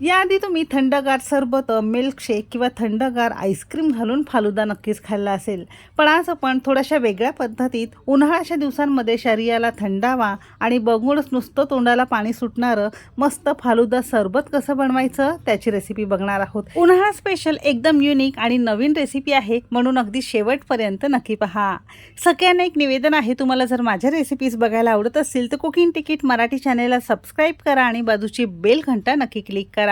याआधी तुम्ही थंडगार सरबत मिल्कशेक किंवा थंडगार आईस्क्रीम घालून फालुदा नक्कीच खाल्ला असेल. पण आज आपण थोड्याशा वेगळ्या पद्धतीत उन्हाळ्याच्या दिवसांमध्ये शरीराला थंडावा आणि बघूनच नुसतं तोंडाला पाणी सुटणारं मस्त फालुदा सरबत कसं बनवायचं त्याची रेसिपी बघणार आहोत. उन्हाळा स्पेशल एकदम युनिक आणि नवीन रेसिपी आहे म्हणून अगदी शेवटपर्यंत नक्की पहा. सगळ्यांना एक निवेदन आहे तुम्हाला जर माझ्या रेसिपीज बघायला आवडत असतील तर कुकिंग तिकीट मराठी चॅनेलला सबस्क्राईब करा आणि बाजूची बेल घंटा नक्की क्लिक करा.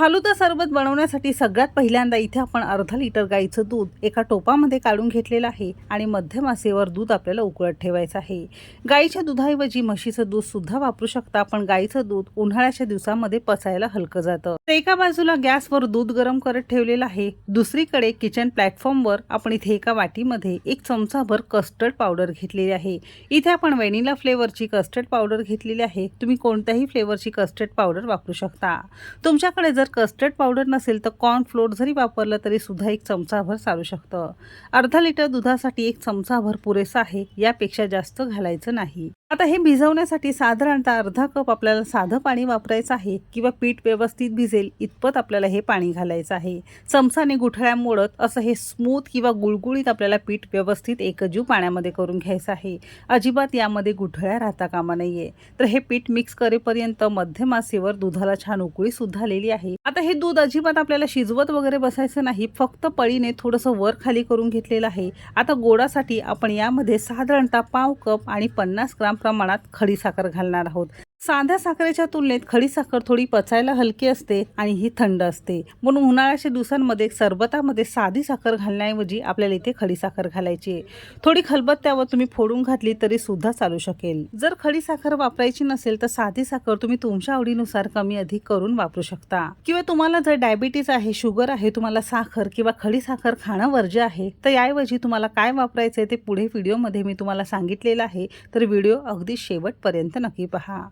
फालुदा सरबत बनवण्यासाठी सगळ्यात पहिल्यांदा इथे आपण अर्धा लिटर गाईचं दूध एका टोपामध्ये काढून घेतलेलं आहे आणि मध्यम आसेवर दूध आपल्याला उकळत ठेवायचं आहे. गाईच्या दुधाऐवजी म्हशीचं दूध सुद्धा वापरू शकता पण गाईचं दूध उन्हाळ्याच्या दिवसामध्ये पचायला हलकं जातं. तर एका बाजूला गॅसवर दूध गरम करत ठेवलेलं आहे. दुसरीकडे किचन प्लॅटफॉर्मवर आपण इथे एका वाटीमध्ये एक चमचाभर कस्टर्ड पावडर घेतलेली आहे. इथे आपण व्हॅनिला फ्लेवरची कस्टर्ड पावडर घेतलेली आहे. तुम्ही कोणत्याही फ्लेवरची कस्टर्ड पावडर वापरू शकता. तुमच्याकडे जर कस्टर्ड पावडर नसेल तर कॉर्न फ्लोर जरी वापरलं तरी सुद्धा एक चमचाभर चालू शकतं. अर्धा लिटर दुधासाठी एक चमचाभर पुरेसा आहे यापेक्षा जास्त घालायचं नाही. आता हे भिजवण्यासाठी साधारणतः अर्धा कप आपल्याला साधं पाणी वापरायचं आहे किंवा पीठ व्यवस्थित भिजेल इतपत आपल्याला हे पाणी घालायचं आहे. चमचाने गुठळ्या मोडत असं हे स्मूथ किंवा गुळगुळीत आपल्याला पीठ व्यवस्थित एकजीव पाण्यामध्ये करून घ्यायचं आहे. अजिबात यामध्ये गुठळ्या राहता कामा नाहीये तर हे पीठ मिक्स करेपर्यंत मध्यम आसेवर दुधाला छान उकळी सुद्धा आलेली आहे. आता हे दूध अजिबात आपल्याला शिजवत वगैरे बसायचं नाही फक्त पळीने थोडंसं वर खाली करून घेतलेलं आहे. आता गोडासाठी आपण यामध्ये साधारणतः पाव कप आणि पन्नास ग्राम प्रमाणात खडीसाखर घालणार आहोत. साध्या साखरेच्या तुलनेत खडी साखर थोडी पचायला हलकी असते आणि ही थंड असते. म्हणून उन्हाळ्याच्या दिवसांमध्ये सरबतामध्ये साधी साखर घालण्याऐवजी आपल्याला इथे खडी साखर घालायची आहे. थोडी खलबत्त्यावर तुम्ही फोडून घातली तरी सुद्धा चालू शकेल. जर खडी साखर वापरायची नसेल तर साधी साखर तुम्ही तुमच्या आवडीनुसार कमी अधिक करून वापरू शकता. किंवा तुम्हाला जर डायबिटीज आहे शुगर आहे तुम्हाला साखर किंवा खडी साखर खाणं वर्ज्य आहे तर याऐवजी तुम्हाला काय वापरायचं आहे ते पुढे व्हिडिओमध्ये मी तुम्हाला सांगितलेलं आहे. तर व्हिडिओ अगदी शेवटपर्यंत नक्की पहा.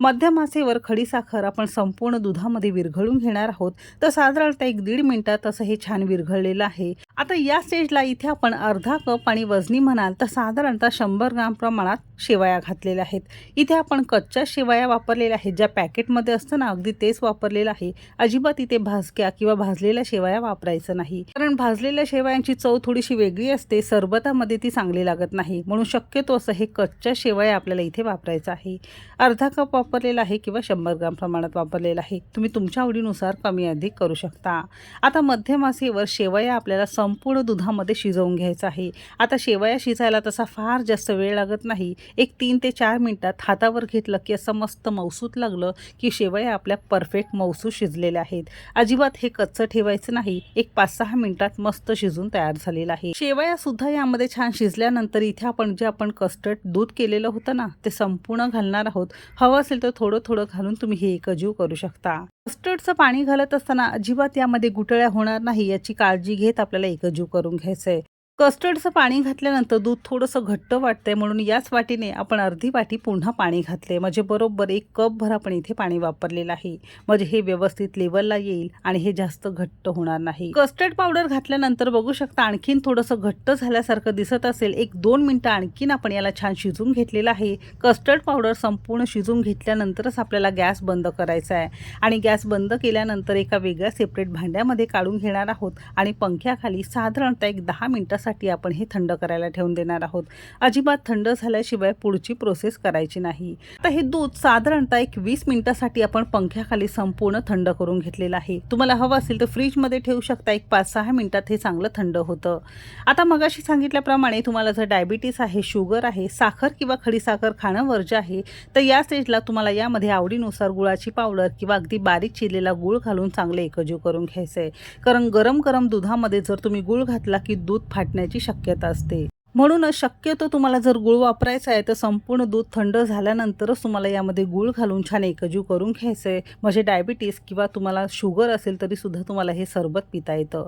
मध्यम आसेवर खडी साखर आपण संपूर्ण दुधामध्ये विरघळून घेणार आहोत. तर साधारणतः एक दीड मिनिटात असं हे छान विरघळलेलं आहे. आता या स्टेजला इथे आपण अर्धा कप आणि वजनी म्हणाल तर साधारणतः शंभर ग्राम प्रमाणात शेवया घातलेल्या आहेत. इथे आपण कच्च्या शेवया वापरलेल्या आहेत. ज्या पॅकेटमध्ये असतं ना अगदी तेच वापरलेलं आहे. अजिबात इथे भाजक्या किंवा भाजलेल्या शेवया वापरायचं नाही. कारण भाजलेल्या शेवयांची चव थोडीशी वेगळी असते. सरबतामध्ये ती चांगली लागत नाही. म्हणून शक्यतो असं हे कच्च्या शेवया आपल्याला इथे वापरायचं आहे. अर्धा कप वापरलेला आहे किंवा शंभर ग्राम प्रमाणात वापरलेला आहे तुम्ही तुमच्या आवडीनुसार कमी अधिक करू शकता. आता मध्यम आसेवर शेवया आपल्याला संपूर्ण दुधामध्ये शिजवून घ्यायचं आहे. आता शेवया शिजायला तसा फार जास्त वेळ लागत नाही. एक तीन ते चार मिनटात हातावर घेतलं की असं मस्त मौसूत लागलं की शेवया आपल्या परफेक्ट मौसूत शिजलेल्या आहेत. अजिबात हे कच्चं ठेवायचं नाही. एक पाच सहा मिनिटात मस्त शिजून तयार झालेलं आहे. शेवया सुद्धा यामध्ये छान शिजल्यानंतर इथे आपण जे आपण कस्टर्ड दूध केलेलं होतं ना ते संपूर्ण घालणार आहोत. हवं असेल तर थोडं थोडं घालून तुम्ही हे एकजीव करू शकता. कस्टर्डचं पाणी घालत असताना अजिबात यामध्ये गुटळ्या होणार नाही याची काळजी घेत आपल्याला एकजीव करून घ्यायचं आहे कस्टर्डचं पाणी घातल्यानंतर दूध थोडंसं घट्ट वाटतंय म्हणून याच वाटीने आपण अर्धी वाटी पुन्हा पाणी घातले म्हणजे बरोबर एक कप भर आपण इथे पाणी वापरलेलं आहे. म्हणजे हे व्यवस्थित लेवलला येईल आणि हे जास्त घट्ट होणार नाही. कस्टर्ड पावडर घातल्यानंतर बघू शकता आणखीन थोडंसं घट्ट झाल्यासारखं दिसत असेल. एक दोन मिनटं आणखीन आपण याला छान शिजून घेतलेलं आहे. कस्टर्ड पावडर संपूर्ण शिजून घेतल्यानंतरच आपल्याला गॅस बंद करायचा आहे. आणि गॅस बंद केल्यानंतर एका वेगळ्या सेपरेट भांड्यामध्ये काढून घेणार आहोत. आणि पंख्याखाली साधारणतः एक दहा मिनिटासाठी आपण हे थंड करायला ठेवून देणार आहोत. अजिबात थंड झाल्याशिवाय पुढची प्रोसेस करायची नाही. आता हे दूध साधारणतः एक वीस मिनिटासाठी आपण पंख्याखाली संपूर्ण थंड करून घेतलेलं आहे. तुम्हाला हवं असेल तर फ्रीजमध्ये ठेवू शकता. एक पाच सहा मिनिटात हे चांगलं थंड होतं. आता मगाशी सांगितल्याप्रमाणे तुम्हाला जर डायबिटीस आहे शुगर आहे साखर किंवा खडी साखर खाणं वर्ज्य आहे तर या स्टेजला तुम्हाला यामध्ये आवडीनुसार गुळाची पावडर किंवा अगदी बारीक चिरलेला गुळ घालून चांगले एकजीव करून घ्यायचं आहे कारण गरम गरम दुधामध्ये जर तुम्ही गुळ घातला की दूध फाटण्याची शक्यता असते. म्हणूनच शक्यतो तुम्हाला जर गुळ वापरायचा आहे तर संपूर्ण दूध थंड झाल्यानंतरच तुम्हाला यामध्ये गुळ घालून छान एकजीव करून घ्यायचं आहे. म्हणजे डायबिटीस किंवा तुम्हाला शुगर असेल तरीसुद्धा तुम्हाला हे सरबत पिता येतं.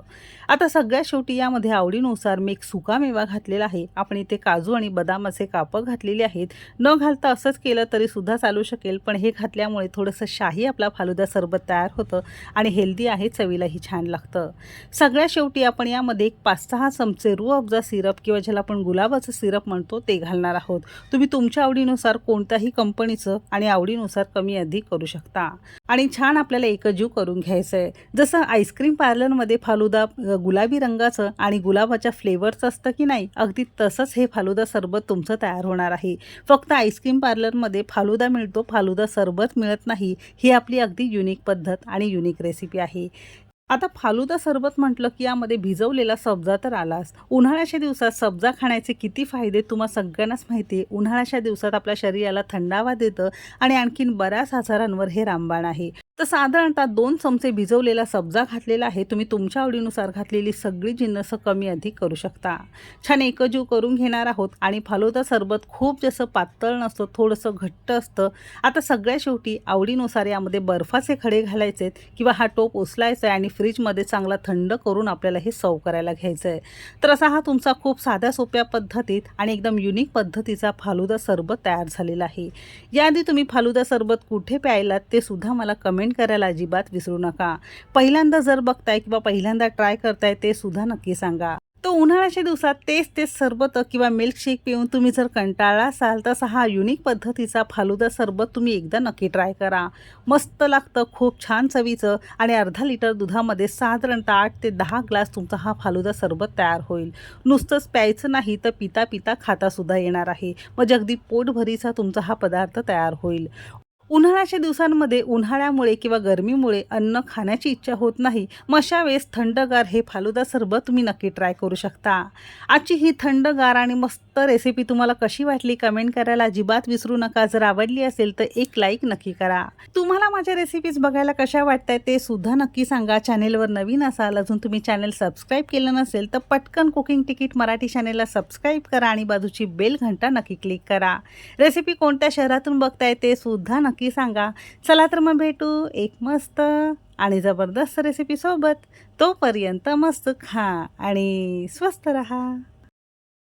आता सगळ्यात शेवटी यामध्ये आवडीनुसार मी एक सुका मेवा घातलेला आहे. आपण इथे काजू आणि बदामाचे कापं घातलेले आहेत. न घालता असंच केलं तरीसुद्धा चालू शकेल पण हे घातल्यामुळे थोडंसं शाही आपला फालुदा सरबत तयार होतं आणि हेल्दी आहे चवीलाही छान लागतं. सगळ्यात शेवटी आपण यामध्ये एक पाच सहा चमचे रू अफजा सिरप किंवा ज्याला आपण आपण गुलाबाचं सिरप म्हणतो ते घालणार आहोत. तुम्ही तुमच्या आवडीनुसार कोणत्याही कंपनीचं आणि आवडीनुसार कमी अधिक करू शकता. आणि छान आपल्याला एकजीव करून घ्यायचं आहे जसं आईस्क्रीम पार्लरमध्ये फालुदा गुलाबी रंगाचं आणि गुलाबाच्या फ्लेवरचं असतं की नाही अगदी तसंच हे फालुदा सरबत तुमचं तयार होणार आहे. फक्त आईस्क्रीम पार्लरमध्ये फालुदा मिळतो फालुदा सरबत मिळत नाही. ही आपली अगदी युनिक पद्धत आणि युनिक रेसिपी आहे. आता फालुदा सरबत म्हटलं की यामध्ये भिजवलेला सब्जा तर आलाच. उन्हाळ्याच्या दिवसात सब्जा खाण्याचे किती फायदे तुम्हा सगळ्यांनाच माहिती आहे उन्हाळ्याच्या दिवसात आपल्या शरीराला थंडावा देतं आणि आणखीन बऱ्याच आजारांवर हे रामबाण आहे. तर साधारणतः दोन चमचे भिजवलेला सब्जा घातलेला आहे. तुम्ही तुमच्या आवडीनुसार घातलेली सगळी जिन्नसं कमी अधिक करू शकता. छान एकजीव करून घेणार आहोत आणि फालुदा सरबत खूप जसं पातळ नसतं थोडंसं घट्ट असतं. आता सगळ्या शेवटी आवडीनुसार यामध्ये बर्फाचे खडे घालायचे किंवा हा टोप उचलायचा आहे आणि फ्रीजमध्ये चांगला थंड करून आपल्याला हे सर्व करायला घ्यायचं आहे. तर असा हा तुमचा खूप साध्या सोप्या पद्धतीत आणि एकदम युनिक पद्धतीचा फालुदा सरबत तयार झालेला आहे. याआधी तुम्ही फालुदा सरबत कुठे प्यायलात ते सुद्धा मला कमेंट करायला अजिबात विसरू नका. पहिल्यांदा जर बघताय किंवा पहिल्यांदा ट्राय करताय ते सुद्धा नक्की सांगा. तो उन्हाळ्याच्या दिवसात तेच तेच सरबत किंवा मिल्कशेक पिऊन तुम्ही जर कंटाळा असाल तसा हा युनिक पद्धतीचा फालुदा सरबत तुम्ही एकदा नक्की ट्राय करा. मस्त लागतं खूप छान चवीचं आणि अर्धा लिटर दुधामध्ये साधारणतः आठ ते दहा ग्लास तुमचा हा फालुदा सरबत तयार होईल. नुसतंच प्यायचं नाही तर पिता पिता खातासुद्धा येणार आहे. म्हणजे अगदी पोटभरीचा तुमचा हा पदार्थ तयार होईल. उन्हाळ्याच्या दिवसांमध्ये उन्हाळ्यामुळे किंवा गरमीमुळे अन्न खाण्याची इच्छा होत नाही मग अशा वेळेस थंडगार हे फालुदा सरबत तुम्ही नक्की ट्राय करू शकता. आजची ही थंडगार आणि मस्त रेसिपी तुम्हाला कशी वाटली कमेंट करायला अजिबात विसरू नका. जर आवडली असेल तर एक लाईक नक्की करा. तुम्हाला माझ्या रेसिपीज बघायला कशा वाटताय ते सुद्धा नक्की सांगा. चॅनेलवर नवीन असाल अजून तुम्ही चॅनेल सबस्क्राईब केलं नसेल तर पटकन कुकिंग तिकीट मराठी चॅनेलला सबस्क्राईब करा आणि बाजूची बेल घंटा नक्की क्लिक करा. रेसिपी कोणत्या शहरातून बघताय ते सुद्धा नक्की सांगा. चला तर मग भेटू एक मस्त आणि जबरदस्त रेसिपीसोबत तोपर्यंत मस्त खा आणि स्वस्त रहा.